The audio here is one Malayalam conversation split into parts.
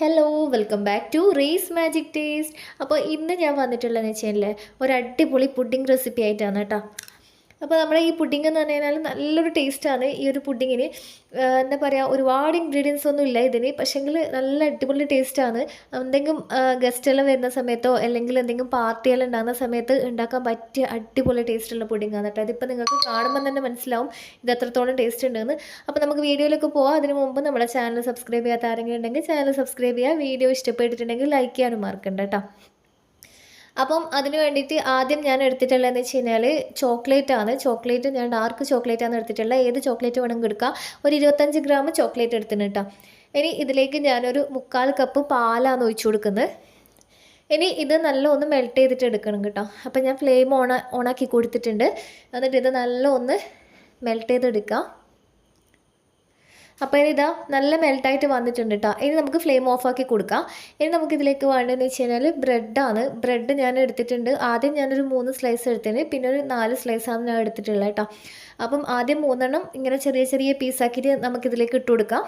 Hello welcome back to race magic taste അപ്പോൾ ഇന്ന് ഞാൻ വന്നിട്ടുള്ളതെന്ന് വെച്ചാൽ ഒരു അടിപൊളി പുഡിംഗ് റെസിപ്പി ആയിട്ടാണ് കേട്ടോ. അപ്പോൾ നമ്മുടെ ഈ പുഡിംഗ് എന്ന് പറഞ്ഞു കഴിഞ്ഞാൽ നല്ലൊരു ടേസ്റ്റാണ് ഈ ഒരു പുഡിങ്ങിന് എന്താ പറയുക ഒരുപാട് ഇൻഗ്രീഡിയൻസ് ഒന്നും ഇല്ല ഇതിന്. പക്ഷേങ്കിൽ നല്ല അടിപൊളി ടേസ്റ്റാണ് എന്തെങ്കിലും ഗസ്റ്റെല്ലാം വരുന്ന സമയത്തോ അല്ലെങ്കിൽ എന്തെങ്കിലും പാർട്ടിയെല്ലാം ഉണ്ടാകുന്ന സമയത്ത് ഉണ്ടാക്കാൻ പറ്റിയ അടിപൊളി ടേസ്റ്റുള്ള പുഡിങ്ങാണ് കേട്ടോ. അതിപ്പോൾ നിങ്ങൾക്ക് കാണുമ്പോൾ തന്നെ മനസ്സിലാവും ഇത് എത്രത്തോളം ടേസ്റ്റ് ഉണ്ടെന്ന്. അപ്പോൾ നമുക്ക് വീഡിയോയിലേക്ക് പോകാം അതിന് മുമ്പ് നമ്മുടെ ചാനൽ സബ്സ്ക്രൈബ് ചെയ്യാത്ത ആരെങ്കിലും ഉണ്ടെങ്കിൽ ചാനൽ സബ്സ്ക്രൈബ് ചെയ്യുക വീഡിയോ ഇഷ്ടപ്പെട്ടിട്ടുണ്ടെങ്കിൽ ലൈക്ക് ചെയ്യാനും മറക്കണ്ട കേട്ടോ. അപ്പം അതിന് വേണ്ടിയിട്ട് ആദ്യം ഞാൻ എടുത്തിട്ടുള്ളതെന്ന് വെച്ച് കഴിഞ്ഞാൽ ചോക്ലേറ്റ് ആണ്. ചോക്ലേറ്റ് ഞാൻ ഡാർക്ക് ചോക്ലേറ്റ് ആണ് എടുത്തിട്ടുള്ളത്. ഏത് ചോക്ലേറ്റ് വേണമെങ്കിൽ എടുക്കാം. ഒരു ഇരുപത്തഞ്ച് ഗ്രാം ചോക്ലേറ്റ് എടുത്തിന് കേട്ടോ. ഇനി ഇതിലേക്ക് ഞാനൊരു മുക്കാൽ കപ്പ് പാലാണ് ഒഴിച്ചു കൊടുക്കുന്നത്. ഇനി ഇത് നല്ല ഒന്ന് മെൽറ്റ് ചെയ്തിട്ട് എടുക്കണം കേട്ടോ. അപ്പം ഞാൻ ഫ്ലെയിം ഓണ ഓണാക്കി കൊടുത്തിട്ടുണ്ട്. എന്നിട്ട് ഇത് നല്ല ഒന്ന് മെൽറ്റ് ചെയ്തെടുക്കാം. അപ്പോൾ ഇതാ നല്ല മെൽട്ടായിട്ട് വന്നിട്ടുണ്ട് കേട്ടോ ഇനി നമുക്ക് ഫ്ലെയിം ഓഫാക്കി കൊടുക്കാം. ഇനി നമുക്ക് ഇതിലേക്ക് വേണ്ടതെന്ന് വെച്ച് കഴിഞ്ഞാൽ ബ്രെഡാണ് ബ്രെഡ് ഞാൻ എടുത്തിട്ടുണ്ട്. ആദ്യം ഞാനൊരു മൂന്ന് സ്ലൈസ് എടുത്തതിന് പിന്നെ ഒരു നാല് സ്ലൈസാണ് ഞാൻ എടുത്തിട്ടുള്ളത് കേട്ടോ അപ്പം ആദ്യം മൂന്നെണ്ണം ഇങ്ങനെ ചെറിയ ചെറിയ പീസാക്കിയിട്ട് നമുക്കിതിലേക്ക് ഇട്ട് കൊടുക്കാം.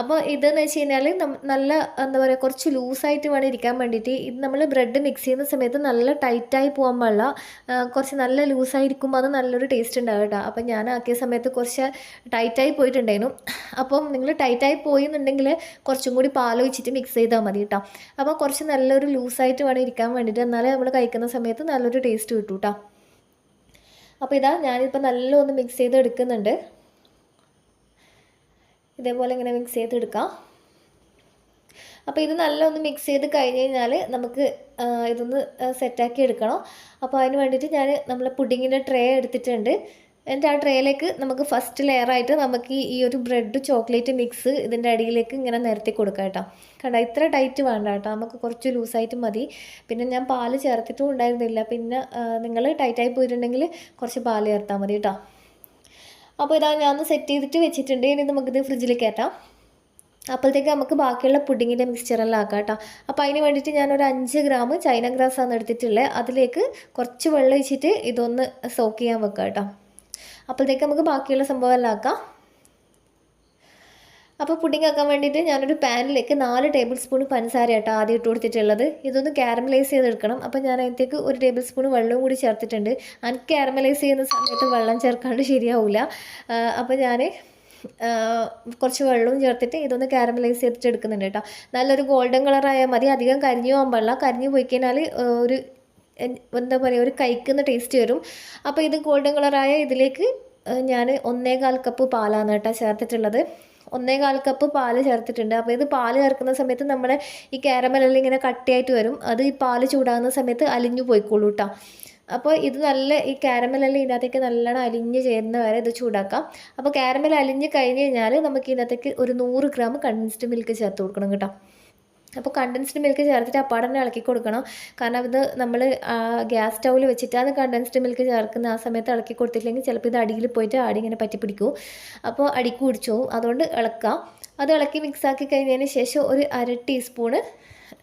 അപ്പോൾ ഇതെന്ന് വെച്ച് കഴിഞ്ഞാൽ നല്ല എന്താ പറയുക കുറച്ച് ലൂസായിട്ട് വേണം ഇരിക്കാൻ വേണ്ടിയിട്ട്. ഇത് നമ്മൾ ബ്രെഡ് മിക്സ് ചെയ്യുന്ന സമയത്ത് നല്ല ടൈറ്റായി പോകാൻ പാടില്ല. കുറച്ച് നല്ല ലൂസായിരിക്കുമ്പോൾ അത് നല്ലൊരു ടേസ്റ്റ് ഉണ്ടാവും കേട്ടോ. അപ്പം ഞാൻ ആക്കിയ സമയത്ത് കുറച്ച് ടൈറ്റായി പോയിട്ടുണ്ടായിരുന്നു. അപ്പം നിങ്ങൾ ടൈറ്റായി പോയി എന്നുണ്ടെങ്കിൽ കുറച്ചും കൂടി പാലൊഴിച്ചിട്ട് മിക്സ് ചെയ്താൽ മതി കേട്ടോ. അപ്പോൾ കുറച്ച് നല്ലൊരു ലൂസായിട്ട് വേണം ഇരിക്കാൻ വേണ്ടിയിട്ട്. എന്നാലേ നമ്മൾ കഴിക്കുന്ന സമയത്ത് നല്ലൊരു ടേസ്റ്റ് കിട്ടും കേട്ടോ. അപ്പോൾ ഇതാ ഞാനിപ്പോൾ നല്ല ഒന്ന് മിക്സ് ചെയ്ത് എടുക്കുന്നുണ്ട് ഇതേപോലെ ഇങ്ങനെ മിക്സ് ചെയ്തെടുക്കാം. അപ്പോൾ ഇത് നല്ല ഒന്ന് മിക്സ് ചെയ്ത് കഴിഞ്ഞ് കഴിഞ്ഞാൽ നമുക്ക് ഇതൊന്ന് സെറ്റാക്കി എടുക്കണം. അപ്പോൾ അതിന് വേണ്ടിയിട്ട് ഞാൻ നമ്മൾ പുഡിങ്ങിന്റെ ട്രേ എടുത്തിട്ടുണ്ട്. എന്നിട്ട് ആ ട്രേയിലേക്ക് നമുക്ക് ഫസ്റ്റ് ലെയറായിട്ട് നമുക്ക് ഈ ഒരു ബ്രെഡ് ചോക്ലേറ്റ് മിക്സ് ഇതിന്റെ അടിയിലേക്ക് ഇങ്ങനെ നിരത്തി കൊടുക്കാം കേട്ടോ. കണ്ട? ഇത്ര ടൈറ്റ് വേണ്ട കേട്ടോ. നമുക്ക് കുറച്ച് ലൂസായിട്ട് മതി. പിന്നെ ഞാൻ പാൽ ചേർത്തിട്ടും ഉണ്ടായിരുന്നില്ല. പിന്നെ നിങ്ങൾ ടൈറ്റായി പോയിട്ടുണ്ടെങ്കിൽ കുറച്ച് പാൽ ചേർത്താൽ മതി കേട്ടോ. അപ്പോൾ ഇതാ ഞാൻ ഒന്ന് സെറ്റ് ചെയ്തിട്ട് വെച്ചിട്ടുണ്ട്. ഇനി നമുക്കിത് ഫ്രിഡ്ജിൽ കയറ്റാം അപ്പോഴത്തേക്ക് നമുക്ക് ബാക്കിയുള്ള പുഡിങ്ങിന്റെ മിക്സ്ചറെല്ലാം ആക്കാം കേട്ടോ. അപ്പോൾ അതിന് വേണ്ടിയിട്ട് ഞാനൊരു അഞ്ച് ഗ്രാം ചൈന ഗ്രാസ് ആണ് എടുത്തിട്ടുള്ളത്. അതിലേക്ക് കുറച്ച് വെള്ളം ഒഴിച്ചിട്ട് ഇതൊന്ന് സോക്ക് ചെയ്യാൻ വെക്കാം കേട്ടോ. അപ്പോഴത്തേക്ക് നമുക്ക് ബാക്കിയുള്ള സംഭവമെല്ലാം ആക്കാം. അപ്പോൾ പുഡിംഗ് ആക്കാൻ വേണ്ടിയിട്ട് ഞാനൊരു പാനിലേക്ക് നാല് ടേബിൾ സ്പൂൺ പഞ്ചസാര കേട്ടോ ആദ്യം ഇട്ട് കൊടുത്തിട്ടുള്ളത്. ഇതൊന്ന് കാരമലൈസ് ചെയ്തെടുക്കണം. അപ്പോൾ ഞാൻ അതിനകത്തേക്ക് ഒരു ടേബിൾ സ്പൂൺ വെള്ളവും കൂടി ചേർത്തിട്ടുണ്ട്. എനിക്ക് കാരമലൈസ് ചെയ്യുന്ന സമയത്ത് വെള്ളം ചേർക്കാണ്ട് ശരിയാവില്ല അപ്പോൾ ഞാൻ കുറച്ച് വെള്ളവും ചേർത്തിട്ട് ഇതൊന്ന് കാരമലൈസ് ചെയ്തിട്ട് എടുക്കുന്നുണ്ട് കേട്ടോ. നല്ലൊരു ഗോൾഡൻ കളറായാൽ മതി. അധികം കരിഞ്ഞു പോകാൻ പാടില്ല കരിഞ്ഞു പോയി കഴിഞ്ഞാൽ ഒരു എന്താ പറയുക ഒരു കഴിക്കുന്ന ടേസ്റ്റ് വരും. അപ്പോൾ ഇത് ഗോൾഡൻ കളറായ ഇതിലേക്ക് ഞാൻ ഒന്നേകാൽ കപ്പ് പാലാണ് കേട്ടോ ചേർത്തിട്ടുള്ളത്. ഒന്നേകാൽ കപ്പ് പാൽ ചേർത്തിട്ടുണ്ട്. അപ്പോൾ ഇത് പാൽ ചേർക്കുന്ന സമയത്ത് നമ്മുടെ ഈ കാരമലെല്ലാം ഇങ്ങനെ കട്ടിയായിട്ട് വരും. അത് ഈ പാൽ ചൂടാകുന്ന സമയത്ത് അലിഞ്ഞു പോയിക്കോളൂ കേട്ടോ അപ്പോൾ ഇത് നല്ല ഈ കാരമലെല്ലാം ഇതിനകത്തേക്ക് നല്ലോണം അലിഞ്ഞ് ചേരുന്ന വരെ ഇത് ചൂടാക്കാം. അപ്പോൾ കാരമൽ അലിഞ്ഞ് കഴിഞ്ഞ് കഴിഞ്ഞാൽ നമുക്ക് ഇതിനകത്തേക്ക് ഒരു നൂറ് ഗ്രാം കൺസ്റ്റ് മിൽക്ക് ചേർത്ത് കൊടുക്കണം കേട്ടോ. അപ്പോൾ കണ്ടൻസ്ഡ് മിൽക്ക് ചേർത്തിട്ട് അപ്പാടെ തന്നെ ഇളക്കി കൊടുക്കണം. കാരണം ഇത് നമ്മൾ ഗ്യാസ് സ്റ്റൗവിൽ വെച്ചിട്ടാണ് കണ്ടൻസ്ഡ് മിൽക്ക് ചേർക്കുന്ന ആ സമയത്ത് ഇളക്കി കൊടുത്തിട്ടില്ലെങ്കിൽ ചിലപ്പോൾ ഇത് അടിയിൽ പോയിട്ട് ആടി ഇങ്ങനെ പറ്റി പിടിക്കും. അപ്പോൾ അടിക്ക് കുടിച്ചു അതുകൊണ്ട് ഇളക്കാം. അത് ഇളക്കി മിക്സാക്കി കഴിഞ്ഞതിന് ശേഷം ഒരു അര ടീസ്പൂണ്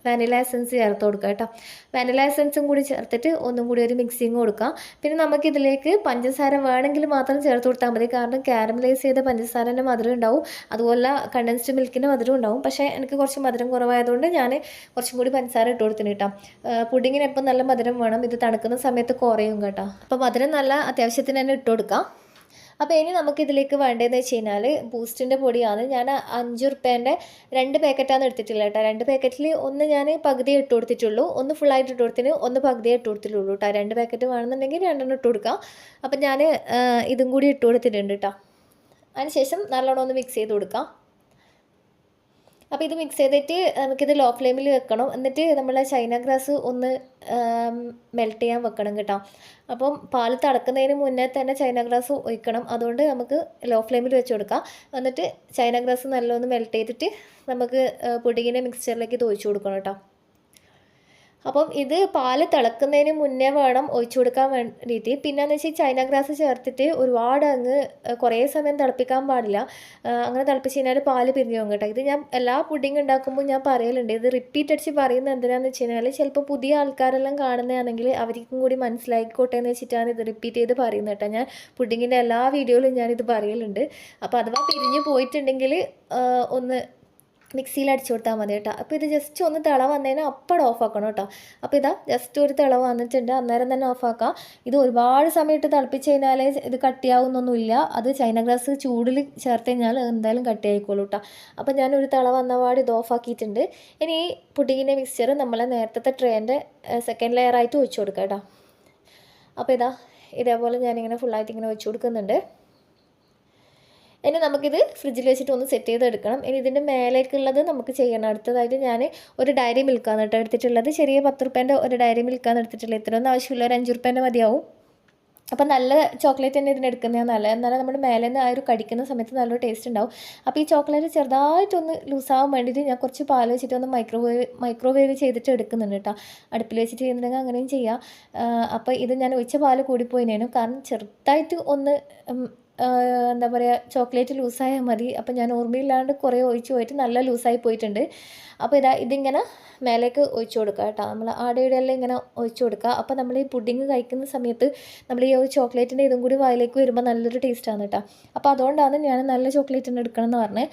വാനില എസൻസ് ചേർത്ത് കൊടുക്കുക കേട്ടോ. വാനില എസൻസും കൂടി ചേർത്തിട്ട് ഒന്നും കൂടി ഒരു മിക്സിങ് കൊടുക്കാം. പിന്നെ നമുക്കിതിലേക്ക് പഞ്ചസാര വേണമെങ്കിൽ മാത്രം ചേർത്ത് കൊടുത്താൽ മതി. കാരണം കാരമലൈസ് ചെയ്ത പഞ്ചസാരന്റെ മധുരം ഉണ്ടാവും. അതുപോലെ കണ്ടൻസ്ഡ് മിൽക്കിന്റെ മധുരം ഉണ്ടാവും. പക്ഷേ എനിക്ക് കുറച്ച് മധുരം കുറവായതുകൊണ്ട് ഞാൻ കുറച്ചും കൂടി പഞ്ചസാര ഇട്ട് കൊടുത്തിന് കേട്ടോ. പുഡിങ്ങിന് എപ്പം നല്ല മധുരം വേണം ഇത് തണുക്കുന്ന സമയത്ത് കുറയും കേട്ടോ. അപ്പോൾ മധുരം നല്ല അത്യാവശ്യത്തിന് തന്നെ ഇട്ട് കൊടുക്കാം. അപ്പോൾ ഇനി നമുക്കിതിലേക്ക് വേണ്ടതെന്ന് വെച്ച് കഴിഞ്ഞാൽ ബൂസ്റ്റിന്റെ പൊടിയാണ്. ഞാൻ അഞ്ച് റുപ്യേന്റെ രണ്ട് പാക്കറ്റാണ് എടുത്തിട്ടുള്ളത് കേട്ടോ. രണ്ട് പാക്കറ്റിൽ ഒന്ന് ഞാൻ പകുതി ഇട്ട് കൊടുത്തിട്ടുള്ളൂ. ഒന്ന് ഫുള്ളായിട്ട് ഇട്ട് കൊടുത്തിന് ഒന്ന് പകുതിയെ ഇട്ട് കൊടുത്തിട്ടുള്ളൂ കേട്ടോ. രണ്ട് പാക്കറ്റ് വേണമെന്നുണ്ടെങ്കിൽ രണ്ടെണ്ണം ഇട്ട് കൊടുക്കാം. അപ്പം ഞാൻ ഇതും കൂടി ഇട്ട് കൊടുത്തിട്ടുണ്ട് കേട്ടോ. അതിനുശേഷം നല്ലോണം ഒന്ന് മിക്സ് ചെയ്ത് കൊടുക്കാം. അപ്പോൾ ഇത് മിക്സ് ചെയ്തിട്ട് നമുക്കിത് ലോ ഫ്ലെയിമിൽ വെക്കണം. എന്നിട്ട് നമ്മൾ ചൈന ഗ്രാസ് ഒന്ന് മെൽറ്റ് ചെയ്യാൻ വെക്കണം കേട്ടോ. അപ്പം പാൽ തടക്കുന്നതിന് മുന്നേ തന്നെ ചൈന ഗ്രാസ് ഒഴിക്കണം. അതുകൊണ്ട് നമുക്ക് ലോ ഫ്ലെയിമിൽ വെച്ച് കൊടുക്കാം. എന്നിട്ട് ചൈന ഗ്രാസ് നല്ലൊന്ന് മെൽറ്റ് ചെയ്തിട്ട് നമുക്ക് പുഡിങ്ങിന്റെ മിക്സ്ചറിലേക്ക് ഇത് ഒഴിച്ചു കൊടുക്കണം കേട്ടോ. അപ്പം ഇത് പാൽ തിളക്കുന്നതിന് മുന്നേ വേണം ഒഴിച്ചു കൊടുക്കാൻ വേണ്ടിയിട്ട്. പിന്നെയെന്ന് വെച്ചാൽ ചൈന ഗ്രാസ് ചേർത്തിട്ട് ഒരുപാട് അങ്ങ് കുറേ സമയം തിളപ്പിക്കാൻ പാടില്ല. അങ്ങനെ തിളപ്പിച്ച് കഴിഞ്ഞാൽ പാൽ പിരിഞ്ഞു പോകും കേട്ടോ. ഇത് ഞാൻ എല്ലാ പുഡിങ് ഉണ്ടാക്കുമ്പോൾ ഞാൻ പറയലുണ്ട്. ഇത് റിപ്പീറ്റ് അടിച്ച് പറയുന്നത് എന്തിനാന്ന് വെച്ച് കഴിഞ്ഞാൽ ചിലപ്പോൾ പുതിയ ആൾക്കാരെല്ലാം കാണുന്നതാണെങ്കിൽ അവർക്കും കൂടി മനസ്സിലായിക്കോട്ടെ എന്ന് വെച്ചിട്ടാണ് ഇത് റിപ്പീറ്റ് ചെയ്ത് പറയുന്നത് കേട്ടോ. ഞാൻ പുഡിങ്ങിന്റെ എല്ലാ വീഡിയോയിലും ഞാനിത് പറയലുണ്ട്. അപ്പോൾ അഥവാ പിരിഞ്ഞു പോയിട്ടുണ്ടെങ്കിൽ ഒന്ന് മിക്സിയിൽ അടിച്ചു കൊടുത്താൽ മതി കേട്ടോ. അപ്പോൾ ഇത് ജസ്റ്റ് ഒന്ന് തിള വന്നതിന് അപ്പട ഓഫ് ആക്കണം കേട്ടോ. അപ്പോൾ ഇതാ ജസ്റ്റ് ഒരു തിള വന്നിട്ടുണ്ട്. അന്നേരം തന്നെ ഓഫ് ആക്കാം. ഇത് ഒരുപാട് സമയം ഇട്ട് തിളപ്പിച്ച് കഴിഞ്ഞാൽ ഇത് കട്ടിയാവുന്നൊന്നുമില്ല. അത് ചൈന ഗ്ലാസ് ചൂടിൽ ചേർത്ത് കഴിഞ്ഞാൽ എന്തായാലും കട്ടിയായിക്കോളൂ കേട്ടോ. അപ്പോൾ ഞാൻ ഒരു തിള വന്നപാട് ഇത് ഓഫ് ആക്കിയിട്ടുണ്ട്. ഇനി ഈ പുഡിങ്ങിന്റെ മിക്സ്ചർ നമ്മളെ നേരത്തെ ട്രേന്റെ സെക്കൻഡ് ലെയറായിട്ട് ഒഴിച്ചു കൊടുക്കാം കേട്ടോ. അപ്പോൾ ഇതാ ഇതേപോലെ ഞാനിങ്ങനെ ഫുള്ളായിട്ട് ഇങ്ങനെ വെച്ച് കൊടുക്കുന്നുണ്ട്. ഇനി നമുക്കിത് ഫ്രിഡ്ജിൽ വെച്ചിട്ട് ഒന്ന് സെറ്റ് ചെയ്തെടുക്കണം. ഇനി ഇതിന്റെ മേലേക്കുള്ളത് നമുക്ക് ചെയ്യണം. അടുത്തതായിട്ട് ഞാൻ ഒരു ഡയറി മിൽക്കാണ് കേട്ടോ എടുത്തിട്ടുള്ളത്. ചെറിയ പത്ത് റുപ്യേന്റെ ഒരു ഡയറി മിൽക്കാണ് എടുത്തിട്ടുള്ളത്. ഇത്രയൊന്നും ആവശ്യമില്ല. ഒരു അഞ്ച് റുപ്യേന്റെ മതിയാവും. അപ്പം നല്ല ചോക്ലേറ്റ് തന്നെ ഇതിന് എടുക്കുന്നതാണ് നല്ല എന്നാലും നമ്മുടെ മേലെ നിന്ന് ആ ഒരു കടിക്കുന്ന സമയത്ത് നല്ലൊരു ടേസ്റ്റ് ഉണ്ടാവും. അപ്പോൾ ഈ ചോക്ലേറ്റ് ചെറുതായിട്ടൊന്ന് ലൂസാവാൻ വേണ്ടിയിട്ട് ഞാൻ കുറച്ച് പാൽ വെച്ചിട്ട് ഒന്ന് മൈക്രോവേവ് മൈക്രോവേവ് ചെയ്തിട്ട് എടുക്കുന്നുണ്ട് കേട്ടോ. അടുപ്പിൽ വെച്ചിട്ട് ചെയ്യുന്നുണ്ടെങ്കിൽ അങ്ങനെയും ചെയ്യാം. അപ്പോൾ ഇത് ഞാൻ ഒഴിച്ച പാൽ കൂടിപ്പോയിനേനു കാരണം ചെറുതായിട്ട് ഒന്ന് എന്താ പറയുക ചോക്ലേറ്റ് ലൂസായാൽ മതി. അപ്പോൾ ഞാൻ ഓർമ്മയില്ലാണ്ട് കുറേ ഒഴിച്ച് പോയിട്ട് നല്ല ലൂസായി പോയിട്ടുണ്ട്. അപ്പോൾ ഇതാ ഇതിങ്ങനെ മേലേക്ക് ഒഴിച്ചു കൊടുക്കുക കേട്ടോ. നമ്മൾ ആടയുടെ എല്ലാം ഇങ്ങനെ ഒഴിച്ചു കൊടുക്കുക. അപ്പോൾ നമ്മൾ ഈ പുഡിങ് കഴിക്കുന്ന സമയത്ത് നമ്മൾ ഈ ഒരു ചോക്ലേറ്റിന്റെ ഇതും കൂടി വായിലേക്ക് വരുമ്പോൾ നല്ലൊരു ടേസ്റ്റാണ് കേട്ടോ. അപ്പോൾ അതുകൊണ്ടാണ് ഞാൻ നല്ല ചോക്ലേറ്റ് തന്നെ എടുക്കണം എന്ന് പറഞ്ഞത്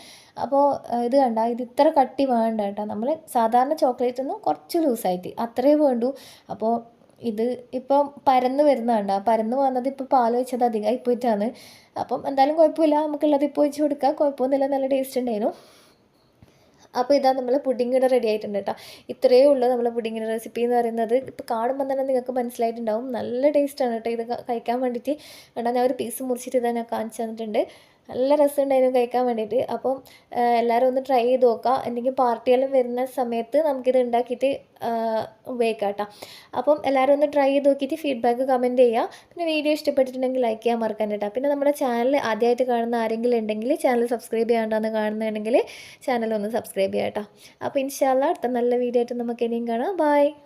അപ്പോൾ ഇത് കണ്ട ഇത് ഇത്ര കട്ടി വേണ്ട കേട്ടോ. നമ്മൾ സാധാരണ ചോക്ലേറ്റ് ഒന്നും കുറച്ച് ലൂസായിട്ട് അത്രേ വേണ്ടൂ. അപ്പോൾ ഇത് ഇപ്പം പരന്ന് വരുന്നതാണ് പരന്ന് വന്നത് ഇപ്പോൾ പാൽ വെച്ചത് അധികമായി പോയിട്ടാണ് അപ്പം എന്തായാലും കുഴപ്പമില്ല. നമുക്കുള്ളത് ഇപ്പോൾ വെച്ച് കൊടുക്കാം. കുഴപ്പമൊന്നുമില്ല. നല്ല ടേസ്റ്റ് ഉണ്ടായിരുന്നു. അപ്പോൾ ഇതാ നമ്മൾ പുഡിംഗ് ഇവിടെ റെഡി ആയിട്ടുണ്ട് കേട്ടോ. ഇത്രയേ ഉള്ളൂ നമ്മൾ പുഡിങ്ങിന്റെ റെസിപ്പി എന്ന് പറയുന്നത്. ഇപ്പോൾ കാണുമ്പോൾ തന്നെ നിങ്ങൾക്ക് മനസ്സിലായിട്ടുണ്ടാവും. നല്ല ടേസ്റ്റാണ് കേട്ടോ ഇത് കഴിക്കാൻ വേണ്ടിയിട്ട്. കേട്ടോ ഞാൻ ഒരു പീസ് മുറിച്ചിട്ട് ഇതാ ഞാൻ കാണിച്ചു തന്നിട്ടുണ്ട്. നല്ല രസമുണ്ടായിരുന്നു കഴിക്കാൻ വേണ്ടിയിട്ട്. അപ്പം എല്ലാവരും ഒന്ന് ട്രൈ ചെയ്ത് നോക്കാം. എന്തെങ്കിലും പാർട്ടിയെല്ലാം വരുന്ന സമയത്ത് നമുക്കിത് ഉണ്ടാക്കിയിട്ട് ഉപയോഗിക്കാം കേട്ടോ അപ്പം എല്ലാവരും ഒന്ന് ട്രൈ ചെയ്ത് നോക്കിയിട്ട് ഫീഡ്ബാക്ക് കമന്റ് ചെയ്യുക പിന്നെ വീഡിയോ ഇഷ്ടപ്പെട്ടിട്ടുണ്ടെങ്കിൽ ലൈക്ക് ചെയ്യാൻ മറക്കാൻ കേട്ടോ പിന്നെ നമ്മുടെ ചാനൽ ആദ്യമായിട്ട് കാണുന്ന ആരെങ്കിലും ഉണ്ടെങ്കിൽ ചാനൽ സബ്സ്ക്രൈബ് ചെയ്യാണ്ടെന്ന് കാണുന്നുണ്ടെങ്കിൽ ചാനൽ ഒന്ന് സബ്സ്ക്രൈബ് ചെയ്യാം കേട്ടോ അപ്പോൾ ഇൻഷാല്ല അടുത്ത നല്ല വീഡിയോ ആയിട്ട് നമുക്ക് ഇനിയും കാണാം. ബൈ